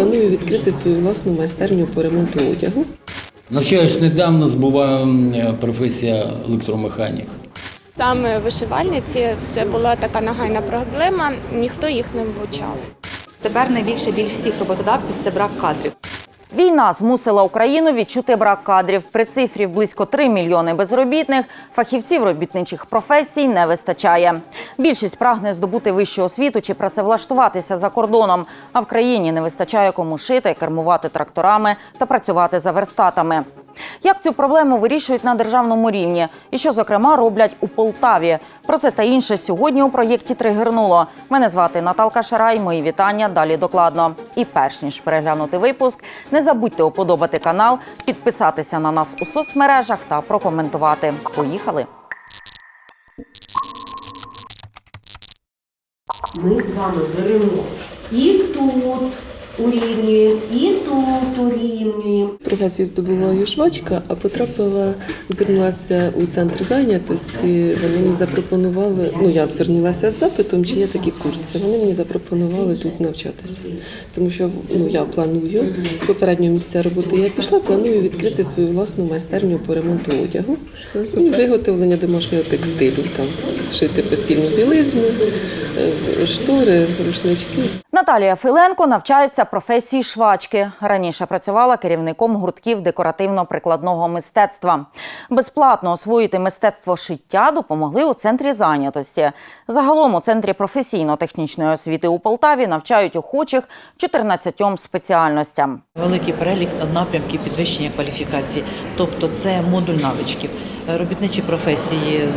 планую відкрити свою власну майстерню по ремонту одягу. Навчаюсь недавно, збуваю професія електромеханік. Саме вишивальниці це була така нагайна проблема, ніхто їх не вивчав. Тепер найбільше біль всіх роботодавців це брак кадрів. Війна змусила Україну відчути брак кадрів. При цифрі близько 3 мільйони безробітних фахівців робітничих професій не вистачає. Більшість прагне здобути вищу освіту чи працевлаштуватися за кордоном. А в країні не вистачає кому шити, кермувати тракторами та працювати за верстатами. Як цю проблему вирішують на державному рівні, і що зокрема роблять у Полтаві? Про це та інше сьогодні у проєкті Тригернуло. Мене звати Наталка Шарай. Мої вітання далі докладно. І перш ніж переглянути випуск, не забудьте оподобати канал, підписатися на нас у соцмережах та прокоментувати. Поїхали! Ми з вами беремо і тут урівнюємо, і тут урівнюємо. Професію здобуваю швачка, а потрапила, звернулася у центр зайнятості. Вони мені запропонували. Ну я звернулася з запитом, чи є такі курси. Вони мені запропонували тут навчатися, тому що ну я планую з попереднього місця роботи. Я пішла, планую відкрити свою власну майстерню по ремонту одягу. Це виготовлення домашнього текстилю, там шити постільну білизну, е, штори, рушнички. Наталія Филенко навчається професії швачки. Раніше працювала керівником гуртків декоративно-прикладного мистецтва. Безплатно освоїти мистецтво шиття допомогли у центрі зайнятості. Загалом у центрі професійно-технічної освіти у Полтаві навчають охочих 14 спеціальностям. Великий перелік напрямків підвищення кваліфікації, тобто це модуль навичків, робітничі професії.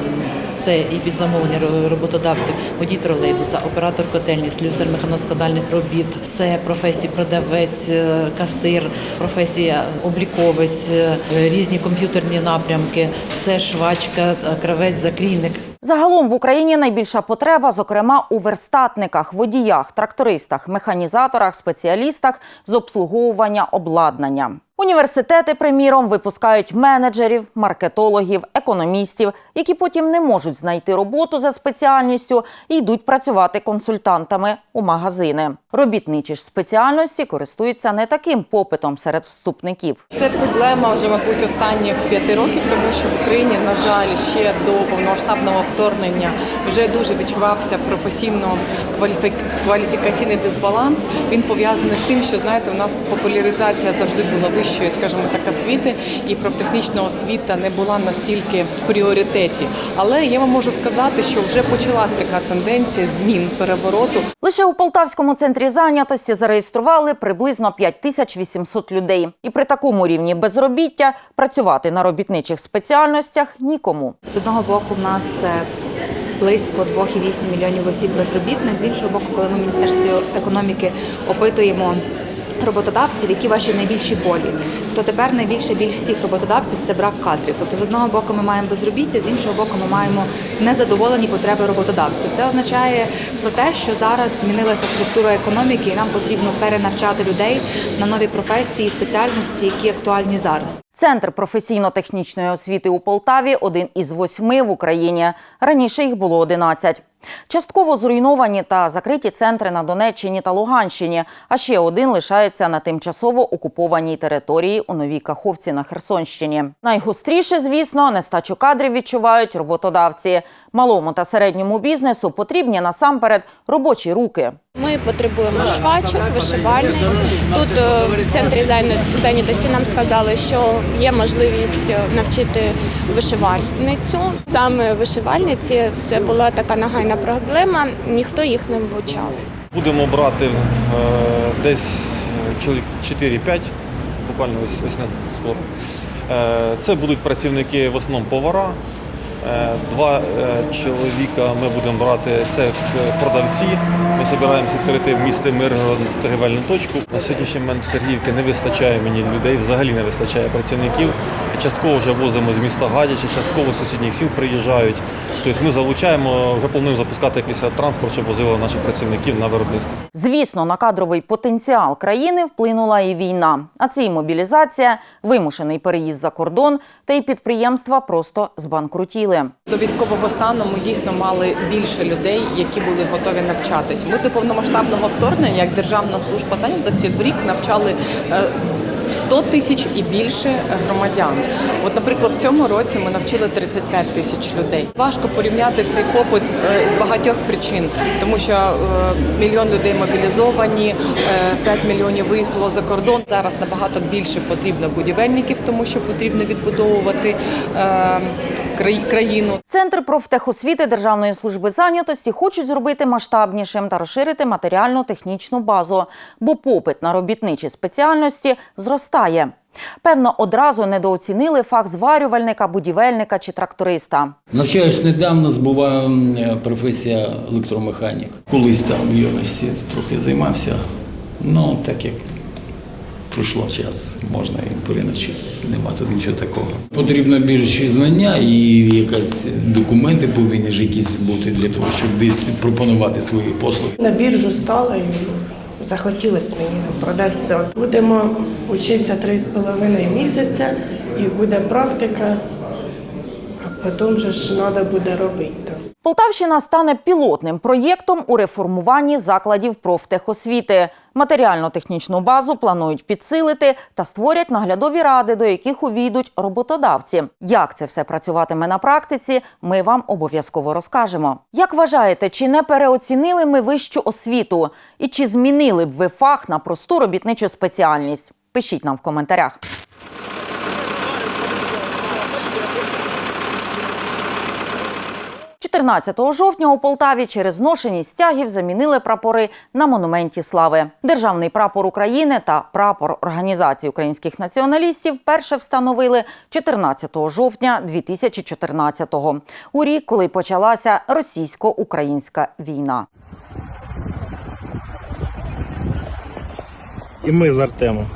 Це і під замовлення роботодавців, водій тролейбуса, оператор котельні, слюсар механоскладальних робіт. Це професії продавець, е, касир, професія обліковець, е, різні комп'ютерні напрямки. Це швачка, е, кравець, заклійник. Загалом в Україні найбільша потреба, зокрема у верстатниках, водіях, трактористах, механізаторах, спеціалістах з обслуговування обладнання. Університети, приміром, випускають менеджерів, маркетологів, економістів, які потім не можуть знайти роботу за спеціальністю і йдуть працювати консультантами у магазини. Робітничі ж спеціальності користуються не таким попитом серед вступників. Це проблема вже, мабуть, останніх п'яти років, тому що в Україні, на жаль, ще до повномасштабного вторгнення вже дуже відчувався професійно кваліфікаційний дисбаланс. Він пов'язаний з тим, що знаєте, у нас популяризація завжди була вищою, скажімо так, освіти, і профтехнічна освіта не була настільки в пріоритеті. Але я вам можу сказати, що вже почалась така тенденція змін перевороту. Лише у Полтавському центрі зайнятості зареєстрували приблизно 5800 людей. І при такому рівні безробіття працювати на робітничих спеціальностях нікому. З одного боку, в нас е, близько 2,8 мільйонів осіб безробітних. З іншого боку, коли ми в міністерстві економіки опитуємо. Роботодавців, які ваші найбільші болі, то тепер найбільше біль всіх роботодавців це брак кадрів. Тобто, з одного боку, ми маємо безробіття, з іншого боку, ми маємо незадоволені потреби роботодавців. Це означає про те, що зараз змінилася структура економіки, і нам потрібно перенавчати людей на нові професії, спеціальності, які актуальні зараз. Центр професійно-технічної освіти у Полтаві один із восьми в Україні. Раніше їх було 11. Частково зруйновані та закриті центри на Донеччині та Луганщині, а ще один лишається на тимчасово окупованій території у Новій Каховці на Херсонщині. Найгостріше, звісно, нестачу кадрів відчувають роботодавці. Малому та середньому бізнесу потрібні насамперед робочі руки. Ми потребуємо швачок, вишивальниць. Тут е, в центрі зайня- зайнятості нам сказали, що є можливість е, навчити вишивальницю. Саме вишивальниці це була така нагайна проблема, ніхто їх не вивчав. Будемо брати е, десь е, чоловік 4-5, буквально ось, ось не скоро. Е, це будуть працівники в основному повара. Е, Два е, чоловіка ми будемо брати це продавці. Ми збираємося відкрити в місті Миргород торгівельну точку. На сьогоднішній момент в Сергіївки не вистачає мені людей, взагалі не вистачає працівників. Частково вже возимо з міста Гадяча, частково з сусідніх сіл приїжджають. Тобто ми залучаємо, вже плануємо запускати якийсь транспорт, щоб возили наших працівників на виробництво. Звісно, на кадровий потенціал країни вплинула і війна. А це і мобілізація, вимушений переїзд за кордон, та й підприємства просто збанкрутіли. Сили. До військового стану ми дійсно мали більше людей, які були готові навчатись. Ми до повномасштабного вторгнення, як Державна служба зайнятості, в рік навчали. е, 100 тисяч і більше громадян. От, наприклад, в цьому році ми навчили 35 тисяч людей. Важко порівняти цей попит е, з багатьох причин, тому що е, мільйон людей мобілізовані, е, 5 мільйонів виїхало за кордон. Зараз набагато більше потрібно будівельників, тому що потрібно відбудовувати е, країну. Центр профтехосвіти Державної служби зайнятості хочуть зробити масштабнішим та розширити матеріально-технічну базу, бо попит на робітничі спеціальності зростає. Певно, одразу недооцінили фах зварювальника, будівельника чи тракториста. Навчаюсь недавно, е, професія електромеханік. Колись там в юності трохи займався. Ну, так як пройшло час, можна і перенавчитися. Нема тут нічого такого. Потрібно більші знання і якась документи повинні ж якісь бути для того, щоб десь пропонувати свої послуги. На біржу стала і захотілося мені там продавцем. Будемо вчитися три з половиною місяця і буде практика, а потім же ж треба буде робити там. Полтавщина стане пілотним проєктом у реформуванні закладів профтехосвіти. Матеріально-технічну базу планують підсилити та створять наглядові ради, до яких увійдуть роботодавці. Як це все працюватиме на практиці, ми вам обов'язково розкажемо. Як вважаєте, чи не переоцінили ми вищу освіту? І чи змінили б ви фах на просту робітничу спеціальність? Пишіть нам в коментарях. 14 жовтня у Полтаві через зношені стягів замінили прапори на монументі слави. Державний прапор України та прапор Організації українських націоналістів перше встановили 14 жовтня 2014-го, у рік, коли почалася російсько-українська війна. і ми з Артемом.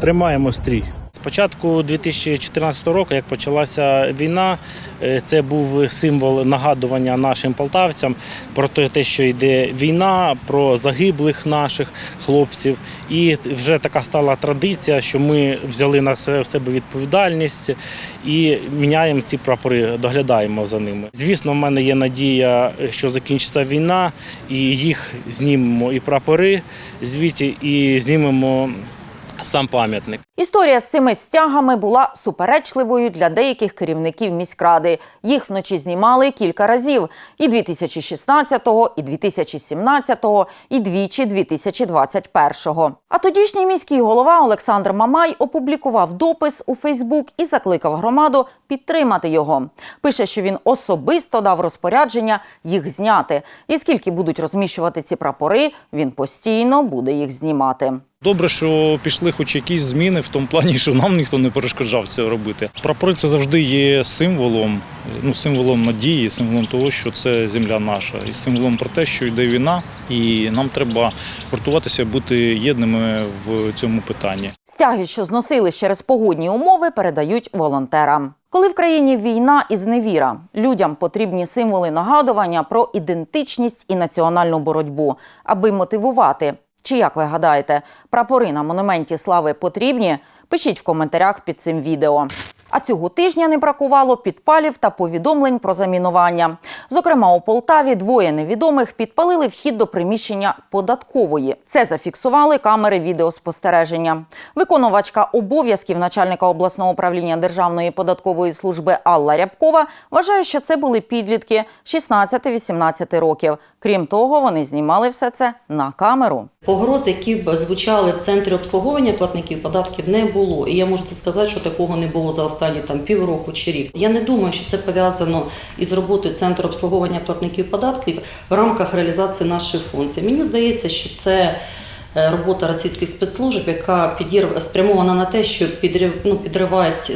Тримаємо стрій. Початку 2014 року, як почалася війна, е, це був символ нагадування нашим полтавцям про те, що йде війна, про загиблих наших хлопців. І вже така стала традиція, що ми взяли на себе відповідальність і міняємо ці прапори, доглядаємо за ними. Звісно, в мене є надія, що закінчиться війна, і їх знімемо і прапори звідти, і знімемо сам пам'ятник. Історія з цими стягами була суперечливою для деяких керівників міськради. Їх вночі знімали кілька разів: і 2016-го, і 2017-го, і двічі 2021-го. А тодішній міський голова Олександр Мамай опублікував допис у Фейсбук і закликав громаду підтримати його. Пише, що він особисто дав розпорядження їх зняти. І скільки будуть розміщувати ці прапори, він постійно буде їх знімати. Добре, що пішли хоч якісь зміни в тому плані, що нам ніхто не перешкоджав це робити. Прапори це завжди є символом, ну символом надії, символом того, що це земля наша, і символом про те, що йде війна, і нам треба гуртуватися, бути єдними в цьому питанні. Стяги, що зносили через погодні умови, передають волонтерам. Коли в країні війна і зневіра, людям потрібні символи нагадування про ідентичність і національну боротьбу, аби мотивувати. Чи як ви гадаєте, прапори на монументі слави потрібні? Пишіть в коментарях під цим відео. А цього тижня не бракувало підпалів та повідомлень про замінування. Зокрема, у Полтаві двоє невідомих підпалили вхід до приміщення податкової. Це зафіксували камери відеоспостереження. Виконувачка обов'язків начальника обласного управління Державної податкової служби Алла Рябкова вважає, що це були підлітки 16-18 років. Крім того, вони знімали все це на камеру. Погроз, які б звучали в центрі обслуговування платників податків, не було. І я можу це сказати, що такого не було за останні там півроку чи рік. Я не думаю, що це пов'язано із роботою центру обслуговування платників податків в рамках реалізації нашої функції. Мені здається, що це. Е, Робота російських спецслужб, яка підір... спрямована на те, щоб підрив... ну,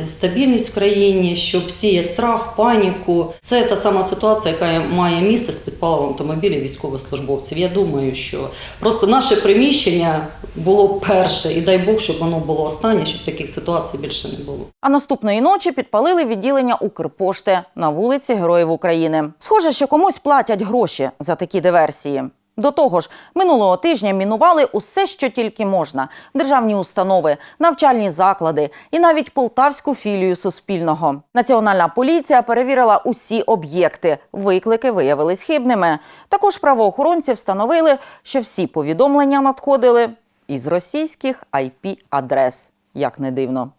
стабільність в країні, щоб сіє страх, паніку. Це та сама ситуація, яка має місце з підпалом автомобілів військовослужбовців. Я думаю, що просто наше приміщення було перше, і дай Бог, щоб воно було останнє, щоб таких ситуацій більше не було. А наступної ночі підпалили відділення Укрпошти на вулиці Героїв України. Схоже, що комусь платять гроші за такі диверсії. До того ж, минулого тижня мінували усе, що тільки можна: державні установи, навчальні заклади і навіть полтавську філію Суспільного. Національна поліція перевірила усі об'єкти. Виклики виявились хибними. Також правоохоронці встановили, що всі повідомлення надходили із російських IP-адрес. Як не дивно.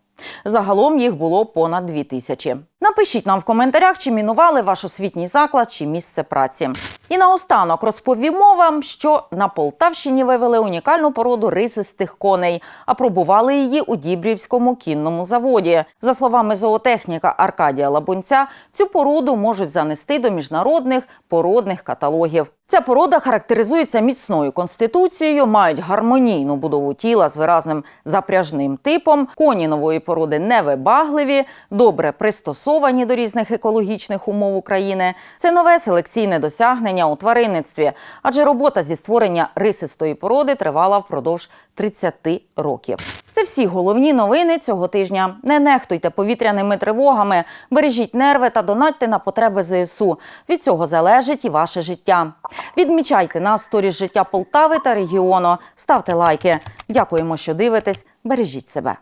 Загалом їх було понад дві тисячі. Напишіть нам в коментарях, чи мінували ваш освітній заклад чи місце праці. І наостанок розповімо вам, що на Полтавщині вивели унікальну породу рисистих коней, а пробували її у Дібрівському кінному заводі. За словами зоотехніка Аркадія Лабунця, цю породу можуть занести до міжнародних породних каталогів. Ця порода характеризується міцною конституцією, мають гармонійну будову тіла з виразним запряжним типом. Коні нової породи невибагливі, добре пристосовані до різних екологічних умов України. Це нове селекційне досягнення у тваринництві, адже робота зі створення рисистої породи тривала впродовж 30 років. Це всі головні новини цього тижня. Не нехтуйте повітряними тривогами, бережіть нерви та донатьте на потреби ЗСУ. Від цього залежить і ваше життя. Відмічайте нас сторіс життя Полтави та регіону. Ставте лайки. Дякуємо, що дивитесь. Бережіть себе.